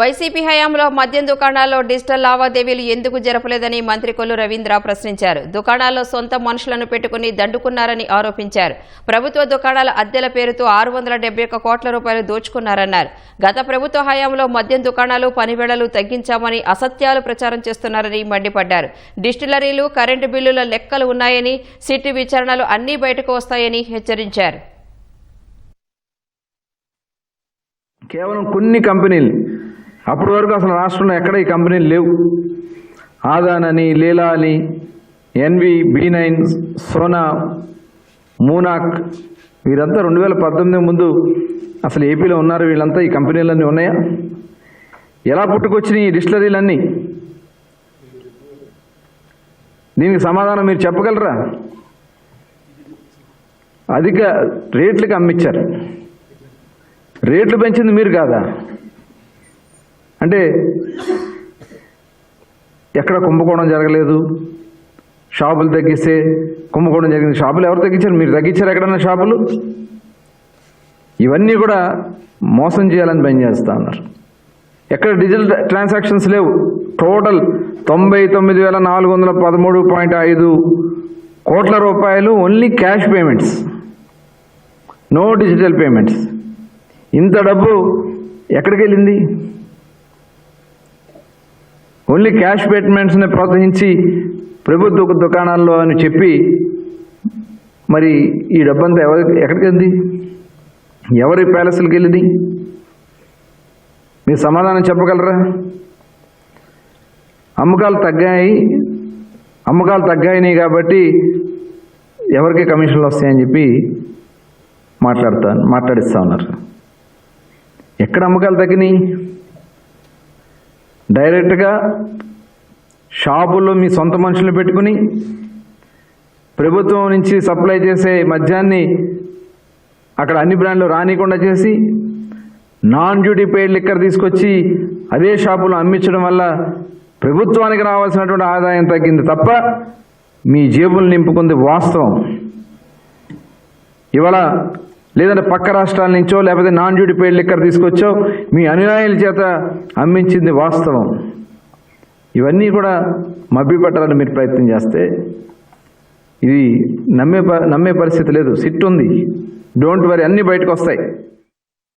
YCP హయాంలో మద్యం దుకాణాల్లో డిజిటల్ లావాదేవీలు ఎందుకు జరపలేదని మంత్రి కొల్లు రవీంద్ర ప్రశ్నించారు. దుకాణాల్లో సొంత మనుషులను పెట్టుకుని దండుకున్నారని ఆరోపించారు. ప్రభుత్వ దుకాణాల అద్దెల పేరుతో ఆరు వందల డెబ్బై ఒక్క కోట్ల రూపాయలు దోచుకున్నారన్నారు. గత ప్రభుత్వ హయాంలో మద్యం దుకాణాలు పనివేళలు తగ్గించామని అసత్యాలు ప్రచారం చేస్తున్నారని మండిపడ్డారు. డిస్టిలరీలు కరెంటు బిల్లుల లెక్కలు ఉన్నాయని సిటీ విచారణలు అన్నీ బయటకు వస్తాయని హెచ్చరించారు. కేవలం కొన్ని కంపెనీలు అప్పటి వరకు అసలు రాష్ట్రంలో ఎక్కడ ఈ కంపెనీలు లేవు. ఆదాన్ అని లీలా అని ఎన్వి బి నైన్ సోనా మూనాక్ వీరంతా రెండు వేల పద్దెనిమిది ముందు అసలు ఏపీలో ఉన్నారు. వీళ్ళంతా ఈ కంపెనీలన్నీ ఉన్నాయా? ఎలా పుట్టుకొచ్చినాయి ఈ డిస్టిలరీలన్నీ? దీనికి సమాధానం మీరు చెప్పగలరా? అధిక రేట్లకు అమ్మించారు రేట్లు పెంచింది మీరు కాదా? అంటే ఎక్కడ కుంభకోణం జరగలేదు షాపులు తగ్గిస్తే కుంభకోణం జరిగింది. షాపులు ఎవరు తగ్గించారు? మీరు తగ్గించారు ఎక్కడన్నా షాపులు? ఇవన్నీ కూడా మోసం చేయాలని పనిచేస్తా ఉన్నారు. ఎక్కడ డిజిటల్ ట్రాన్సాక్షన్స్ లేవు. టోటల్ తొంభై తొమ్మిది వేల నాలుగు వందల పదమూడు పాయింట్ ఐదు కోట్ల రూపాయలు only cash payments. No digital payments. ఇంత డబ్బు ఎక్కడికి వెళ్ళింది ఓన్లీ క్యాష్ పేమెంట్స్ని ప్రోత్సహించి ప్రభుత్వ దుకాణాల్లో అని చెప్పి మరి ఈ డబ్బంతా ఎవరి ఎక్కడికి వెళ్ళింది? ఎవరి ప్యాలెస్లకు వెళ్ళింది? మీరు సమాధానం చెప్పగలరా? అమ్మకాలు తగ్గాయి అమ్మకాలు తగ్గాయినాయి కాబట్టి ఎవరికి కమిషన్లు వస్తాయని చెప్పి మాట్లాడుతా మాట్లాడిస్తా ఉన్నారు. ఎక్కడ అమ్మకాలు తగ్గినాయి? డైరెక్ట్గా షాపుల్లో మీ సొంత మనుషులు పెట్టుకుని ప్రభుత్వం నుంచి సప్లై చేసే మద్యాన్ని అక్కడ అన్ని బ్రాండ్లు రానికుండా చేసి నాన్ డ్యూటీ పెయిడ్ లిక్కర్ తీసుకొచ్చి అదే షాపులో అమ్మించడం వల్ల ప్రభుత్వానికి రావాల్సినటువంటి ఆదాయం తగ్గింది తప్ప మీ జేబులు నింపుకుంది వాస్తవం. ఇవాళ లేదంటే పక్క రాష్ట్రాల నుంచో లేకపోతే నాన్ డ్యూటీ పేడ్ లిక్కర్ తీసుకొచ్చో మీ అనుయాయుల చేత అమ్మించింది వాస్తవం. ఇవన్నీ కూడా మభ్యపెట్టాలని మీరు ప్రయత్నం చేస్తే ఇది నమ్మే ప- నమ్మే పరిస్థితి లేదు. సిట్ ఉంది. డోంట్ వరీ అన్నీ బయటకు వస్తాయి.